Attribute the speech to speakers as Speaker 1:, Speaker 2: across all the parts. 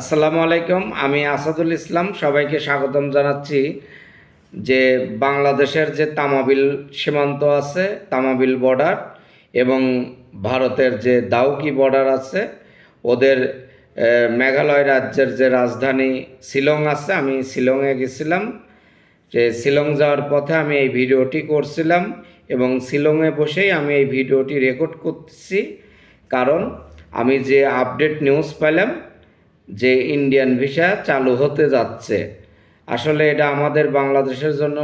Speaker 1: আসসালামু আলাইকুম, আমি আসাদুল ইসলাম, সবাইকে স্বাগতম জানাচ্ছি যে বাংলাদেশের যে তামাবিল সীমান্ত আছে, তামাবিল বর্ডার এবং ভারতের যে দাউকি বর্ডার আছে, ওদের মেঘালয় রাজ্যের যে রাজধানী শিলং আছে, আমি শিলংয়ে গেছিলাম। যে শিলং যাওয়ার পথে আমি এই ভিডিওটি করছিলাম এবং শিলংয়ে বসেই আমি এই ভিডিওটি রেকর্ড করতেছি। কারণ আমি যে আপডেট নিউজ পেলাম যে ইন্ডিয়ান ভিসা চালু হতে যাচ্ছে। আসলে এটা আমাদের বাংলাদেশের জন্য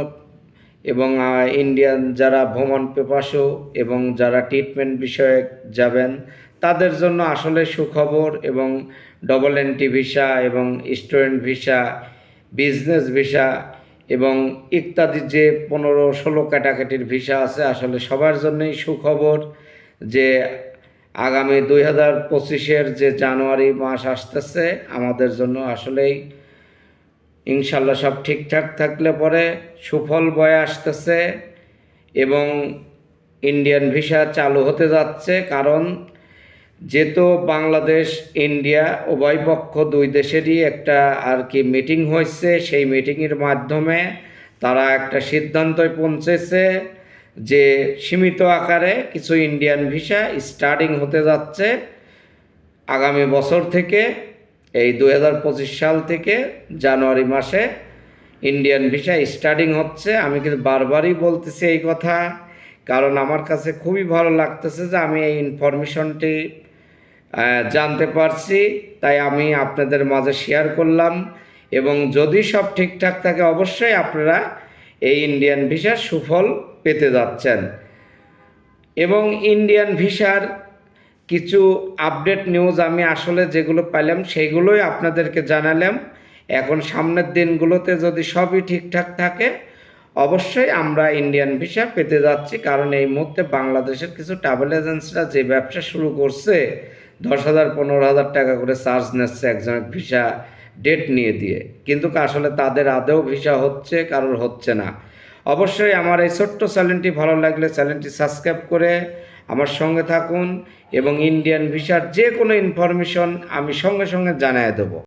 Speaker 1: এবং ইন্ডিয়ান যারা ভ্রমণ পেপাসু এবং যারা ট্রিটমেন্ট বিষয়ে যাবেন, তাদের জন্য আসলে সুখবর এবং ডবল এন্ট্রি ভিসা এবং স্টুডেন্ট ভিসা বিজনেস ভিসা এবং ইত্যাদি যে পনেরো ষোলো ক্যাটাগরির ভিসা আছে, আসলে সবার জন্যই সুখবর যে আগামী দুই হাজার পঁচিশের যে জানুয়ারি মাস আসতেছে, আমাদের জন্য আসলেই ইনশাল্লাহ সব ঠিকঠাক থাকলে পরে সুফল বয়ে আসতেছে এবং ইন্ডিয়ান ভিসা চালু হতে যাচ্ছে। কারণ যেহেতু বাংলাদেশ, ইন্ডিয়া উভয় পক্ষ দুই দেশেরই একটা আর কি মিটিং হয়েছে, সেই মিটিংয়ের মাধ্যমে তারা একটা সিদ্ধান্তে পৌঁছেছে। যে সীমিত আকারে কিছু ইন্ডিয়ান ভিসা স্টার্টিং হতে যাচ্ছে আগামী বছর থেকে, এই দু হাজার পঁচিশ সাল থেকে জানুয়ারি মাসে ইন্ডিয়ান ভিসা স্টার্টিং হচ্ছে। আমি কিন্তু বারবারই বলতেছি এই কথা, কারণ আমার কাছে খুবই ভালো লাগতেছে যে আমি এই ইনফরমেশনটি জানতে পারছি। তাই আমি আপনাদের মাঝে শেয়ার করলাম এবং যদি সব ঠিকঠাক থাকে, অবশ্যই আপনারা এই ইন্ডিয়ান ভিসার সুফল পেতে যাচ্ছেন। এবং ইন্ডিয়ান ভিসার কিছু আপডেট নিউজ আমি আসলে যেগুলো পেলাম সেইগুলোই আপনাদেরকে জানালাম। এখন সামনের দিনগুলোতে যদি সবই ঠিকঠাক থাকে, অবশ্যই আমরা ইন্ডিয়ান ভিসা পেতে যাচ্ছি। কারণ এই মুহূর্তে বাংলাদেশের কিছু ট্রাভেল এজেন্সিরা যে ব্যবসা শুরু করছে, দশ হাজার, পনেরো হাজার টাকা করে চার্জ নিচ্ছে একজনের ভিসা ডেট নিয়ে দিয়ে। কিন্তু আসলে তাদের আদেও ভিসা হচ্ছে, কারোর হচ্ছে না। অবশ্যই আমার এই ছোট্ট চ্যানেলটি ভালো লাগলে চ্যানেলটি সাবস্ক্রাইব করে আমার সঙ্গে থাকুন এবং ইন্ডিয়ান ভিসার যে কোনো ইনফরমেশন আমি সঙ্গে সঙ্গে জানিয়ে দেবো।